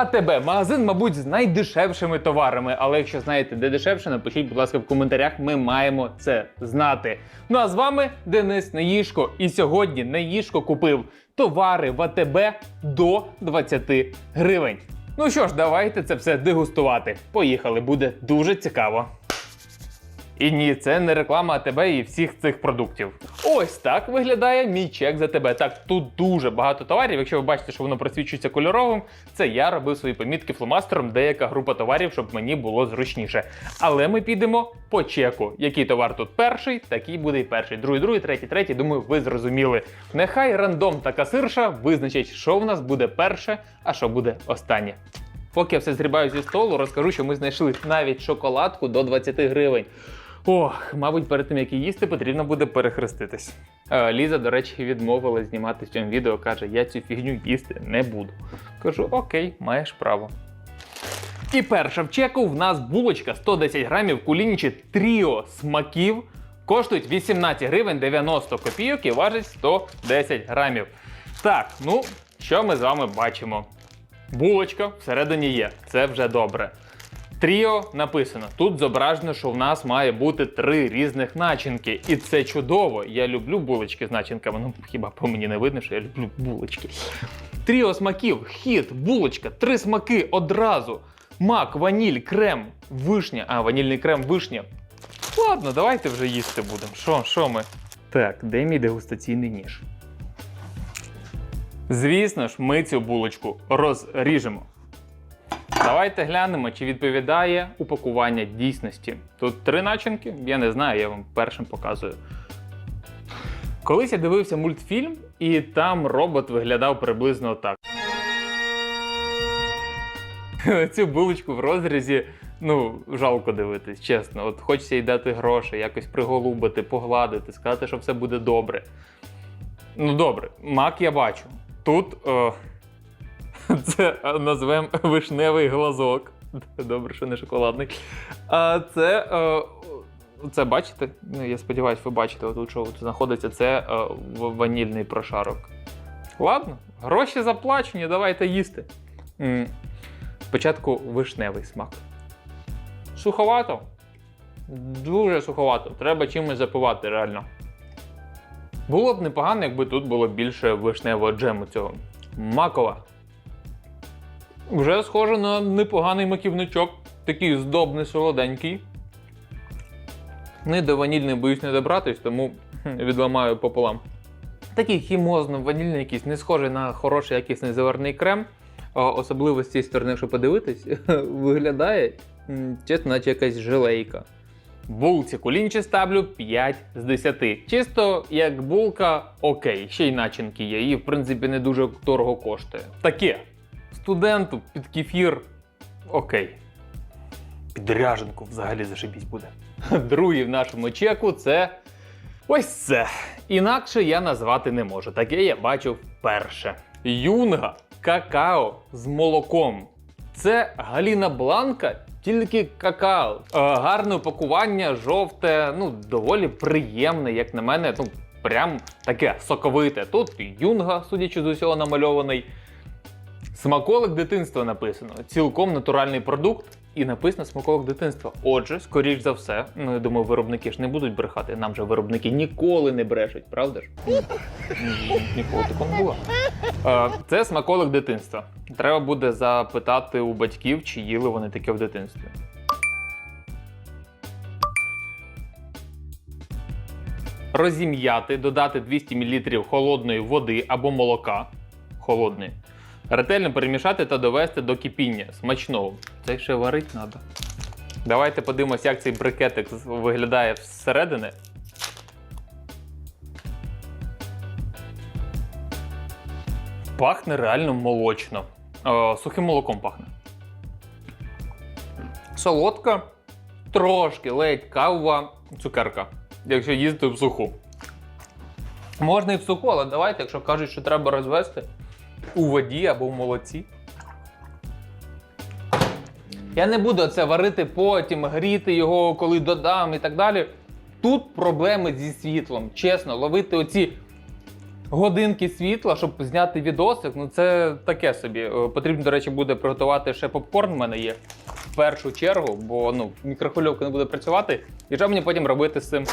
АТБ магазин, мабуть, з найдешевшими товарами. Але якщо знаєте, де дешевше, напишіть, будь ласка, в коментарях. Ми маємо це знати. Ну а з вами Денис Неїшко. І сьогодні Неїшко купив товари в АТБ до 20 гривень. Ну що ж, давайте це все дегустувати. Поїхали, буде дуже цікаво. І ні, це не реклама АТБ і всіх цих продуктів. Ось так виглядає мій чек за тебе. Так, тут дуже багато товарів. Якщо ви бачите, що воно просвічується кольоровим, це я робив свої помітки фломастером, деяка група товарів, щоб мені було зручніше. Але ми підемо по чеку. Який товар тут перший, такий буде і перший. Другий, другий, третій, третій. Думаю, ви зрозуміли. Нехай рандом та касирша визначить, що в нас буде перше, а що буде останнє. Поки я все зрібаю зі столу, розкажу, що ми знайшли навіть шоколадку до 20 гривень. Ох, мабуть, перед тим як її їсти, потрібно буде перехреститись. Е, Ліза, до речі, відмовилась знімати в цьому відео. каже: я цю фігню їсти не буду. Кажу, окей, маєш право. І перша в чеку в нас булочка 110 грамів кулінічі тріо смаків. Коштують 18 гривень 90 копійок і важить 110 грамів. Так, ну що ми з вами бачимо? Булочка всередині є, це вже добре. Тріо написано. Тут зображено, що в нас має бути три різних начинки. І це чудово. Я люблю булочки з начинками. Ну, хіба по мені не видно, що я люблю булочки. Тріо смаків, хіт, булочка, три смаки одразу. Мак, ваніль, крем, вишня. А, ванільний крем, вишня. Ладно, давайте вже їсти будемо. Що, що ми? Так, де мій дегустаційний ніж? Звісно ж, ми цю булочку розріжемо. Давайте глянемо, чи відповідає упакування дійсності. Тут три начинки, я не знаю, я вам першим показую. Колись я дивився мультфільм, і там робот виглядав приблизно так. Цю булочку в розрізі, ну, жалко дивитись, чесно. От хочеться їй дати гроші, якось приголубити, погладити, сказати, що все буде добре. Ну, добре, мак я бачу. Тут. Е... Це назвемо вишневий глазок. Добре, що не шоколадний. А це. е, Це бачите? Ну, я сподіваюся, ви бачите, отут, що тут знаходиться, це е, ванільний прошарок. Ладно, гроші заплачені, давайте їсти. Спочатку вишневий смак. Суховато. Дуже суховато. Треба чимось запивати, реально. Було б непогано, якби тут було більше вишневого джему цього. Макова. Вже схоже на непоганий маківничок. Такий здобний, солоденький. Не до ванільний боюсь не добратись, тому відламаю пополам. Такий хімозно-ванільний якийсь, не схожий на хороший якісний заварний крем. Особливо з цієї сторони, якщо подивитись, виглядає чесно, наче якась жилейка. Булці кулінчі ставлю 5 з 10. Чисто як булка, окей, ще й начинки є, і в принципі не дуже дорого коштує. Таке. Студенту під кефір окей. Під ряженку взагалі зашибісь буде. Другий в нашому чеку це ось це. Інакше я назвати не можу. Таке я бачив вперше. Юнга какао з молоком. Це Галіна Бланка, тільки какао. Е, гарне упакування, жовте, ну доволі приємне, як на мене. Ну прям таке соковите. Тут юнга, судячи з усього, намальований. Смаколик дитинства написано. Цілком натуральний продукт. І написано смаколик дитинства. Отже, скоріш за все, ну я думаю, виробники ж не будуть брехати. Нам же виробники ніколи не брешуть, правда ж? Ніколи такого не було. Е, Це смаколик дитинства. Треба буде запитати у батьків, чи їли вони таке в дитинстві. Розім'яти, додати 200 мл холодної води або молока холодної. Ретельно перемішати та довести до кипіння. Смачного. Це ще варить треба. Давайте подивимося, як цей брикетик виглядає зсередини. Пахне реально молочно. Е, сухим молоком пахне. Солодка, трошки ледь кавова цукерка, якщо їсти в суху. Можна і в суху, але давайте, якщо кажуть, що треба розвести у воді або в молоці. Я не буду це варити потім, гріти його, коли додам і так далі. Тут проблеми зі світлом. Чесно, ловити оці годинки світла, щоб зняти відосик. Ну це таке собі. Е, Потрібно, до речі, буде приготувати ще попкорн. У мене є в першу чергу, бо ну мікрохвильовка не буде працювати. І що мені потім робити з цим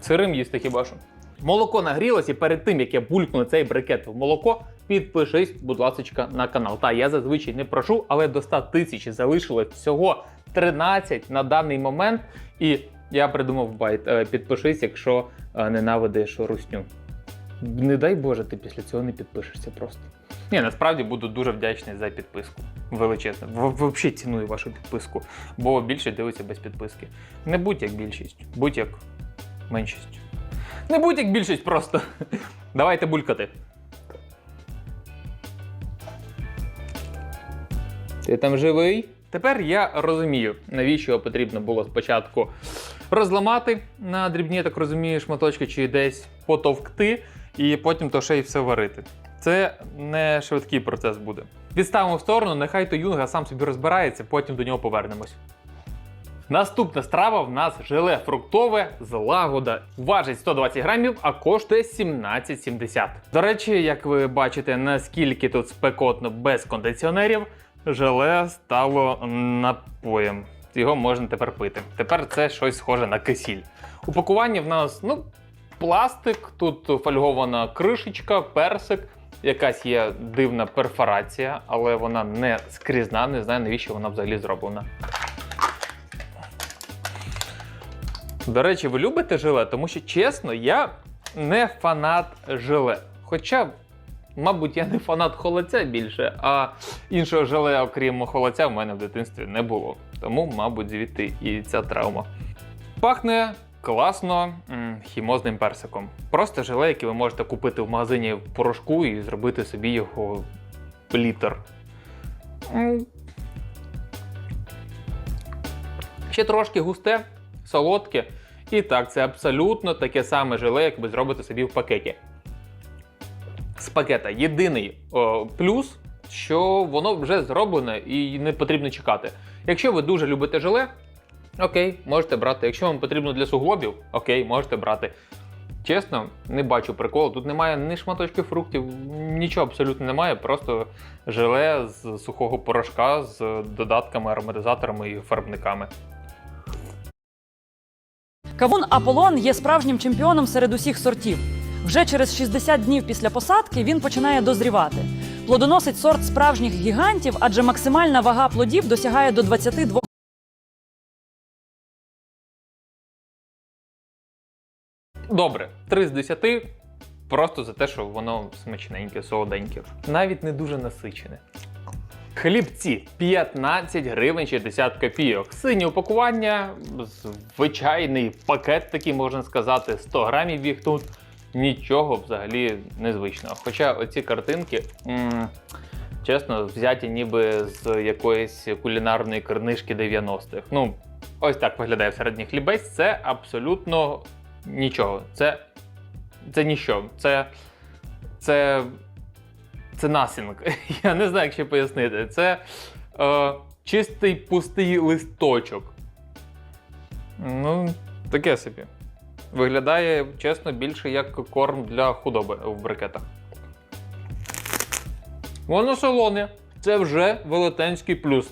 сирим їсти хіба що. Молоко нагрілося, і перед тим як я булькну цей брикет в молоко, підпишись, будь ласка, на канал. Та я зазвичай не прошу, але до 100 тисяч залишилось всього 13 на даний момент. І я придумав байт. Е, Підпишись, якщо е, ненавидиш русню. Не дай Боже, ти після цього не підпишешся просто. Ні, насправді буду дуже вдячний за підписку. Величезно. Взагалі ціную вашу підписку, бо більшість дивиться без підписки. Не будь як більшість, будь як меншість. Не будь як більшість просто. Давайте булькати. Ти там живий? Тепер я розумію, навіщо його потрібно було спочатку розламати на дрібні, так розумію, шматочки чи десь потовкти, і потім то ще й все варити. Це не швидкий процес буде. Відставимо в сторону, нехай то юнга сам собі розбирається, потім до нього повернемось. Наступна страва в нас желе фруктове з лагода. Важить 120 грамів, а коштує 17,70. До речі, як ви бачите, наскільки тут спекотно без кондиціонерів, желе стало напоєм. Його можна тепер пити. Тепер це щось схоже на кисіль. У пакуванні в нас ну, пластик, тут фольгована кришечка, персик. Якась є дивна перфорація, але вона не скрізна, не знаю навіщо вона взагалі зроблена. До речі, ви любите желе? Тому що чесно, я не фанат желе. Хоча, мабуть, я не фанат холодця більше, а іншого желе, окрім холодця, в мене в дитинстві не було. Тому, мабуть, звідти і ця травма. Пахне класно хімозним персиком. Просто желе, яке ви можете купити в магазині в порошку і зробити собі його літр. Ще трошки густе, солодке. І так, це абсолютно таке саме желе, як ви зробите собі в пакеті. З пакета єдиний о, плюс, що воно вже зроблене і не потрібно чекати. Якщо ви дуже любите желе, окей, можете брати. Якщо вам потрібно для суглобів, окей, можете брати. Чесно, не бачу приколу. Тут немає ні шматочків фруктів, нічого абсолютно немає. Просто желе з сухого порошка з додатками, ароматизаторами і фарбниками. Кавун Аполлон є справжнім чемпіоном серед усіх сортів. Вже через 60 днів після посадки він починає дозрівати. Плодоносить сорт справжніх гігантів, адже максимальна вага плодів досягає до 22 Добре, 3 з 10 просто за те, що воно смачненьке, солоденьке. Навіть не дуже насичене. Хлібці 15 гривень 60 копійок. Синє упакування, звичайний пакет, такий можна сказати, 100 грамів їх тут. Нічого взагалі незвичного. Хоча оці картинки, м, чесно, взяті ніби з якоїсь кулінарної книжки 90-х. Ну, ось так виглядає всередині хлібець. Це абсолютно нічого. Це, це ніщо. Це, це, це nothing. Я не знаю, як ще пояснити. Це е, чистий пустий листочок. Ну, таке собі. Виглядає, чесно, більше як корм для худоби в брикетах. Воно солоне. Це вже велетенський плюс.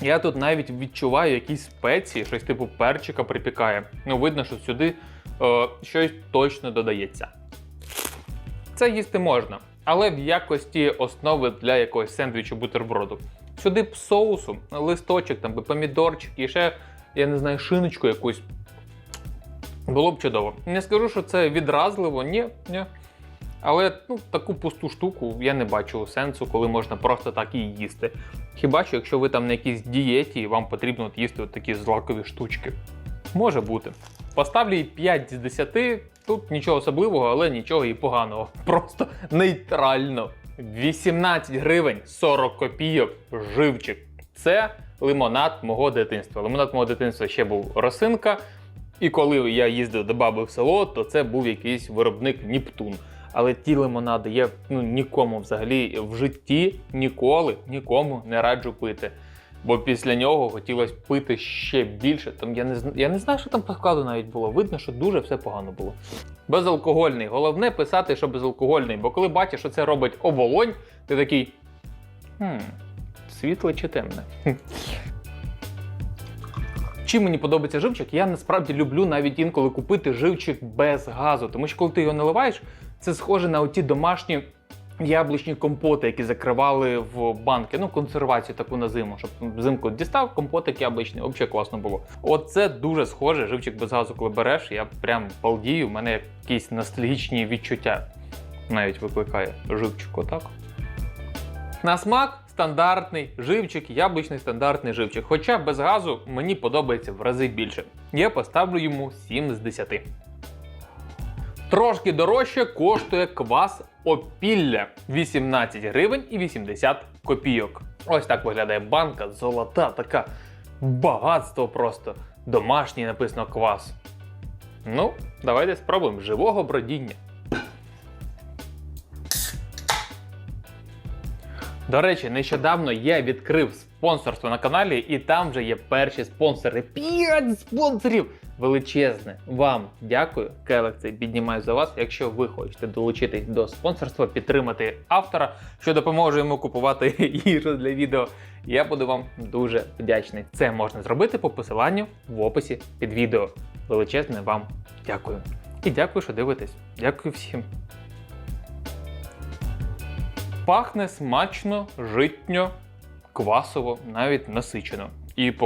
Я тут навіть відчуваю якісь спеції, щось типу перчика припікає. Ну, видно, що сюди е, щось точно додається. Це їсти можна, але в якості основи для якогось сендвічу бутерброду. Сюди б соусу, листочок, там би помідорчик і ще, я не знаю, шиночку якусь. Було б чудово. Не скажу, що це відразливо, ні, ні. Але ну, таку пусту штуку я не бачу сенсу, коли можна просто так її їсти. Хіба що, якщо ви там на якійсь дієті і вам потрібно от їсти от такі злакові штучки. Може бути. Поставлю їй 5 з 10. Тут нічого особливого, але нічого і поганого. Просто нейтрально. 18 гривень 40 копійок живчик. Це лимонад мого дитинства. Лимонад мого дитинства ще був росинка. І коли я їздив до баби в село, то це був якийсь виробник Нептун. Але ті лимонади я ну, нікому взагалі в житті ніколи нікому не раджу пити. Бо після нього хотілося пити ще більше. Там я не я не знаю, що там по складу навіть було. Видно, що дуже все погано було. Безалкогольний. Головне писати, що безалкогольний, бо коли бачиш, що це робить оболонь, ти такий. Хм, світле чи темне? Чим мені подобається живчик, я насправді люблю навіть інколи купити живчик без газу, тому що коли ти його наливаєш, це схоже на оті домашні яблучні компоти, які закривали в банки. Ну, консервацію таку на зиму, щоб взимку дістав компотик яблучний, взагалі класно було. От це дуже схоже, живчик без газу, коли береш, я прям балдію, у мене якісь ностальгічні відчуття навіть викликає живчик отак. На смак стандартний живчик, яблучний стандартний живчик. Хоча без газу мені подобається в рази більше. Я поставлю йому 7 з 10. Трошки дорожче коштує квас опілля 18 гривень і 80 копійок. Ось так виглядає банка, золота, така багатство просто. Домашній написано квас. Ну, давайте спробуємо живого бродіння. До речі, нещодавно я відкрив спонсорство на каналі, і там вже є перші спонсори. П'ять спонсорів! Величезне вам дякую. Келек цей піднімаю за вас. Якщо ви хочете долучитись до спонсорства, підтримати автора, що допоможе йому купувати їжу для відео, я буду вам дуже вдячний. Це можна зробити по посиланню в описі під відео. Величезне вам дякую. І дякую, що дивитесь. Дякую всім. Пахне смачно, житньо, квасово, навіть насичено. І по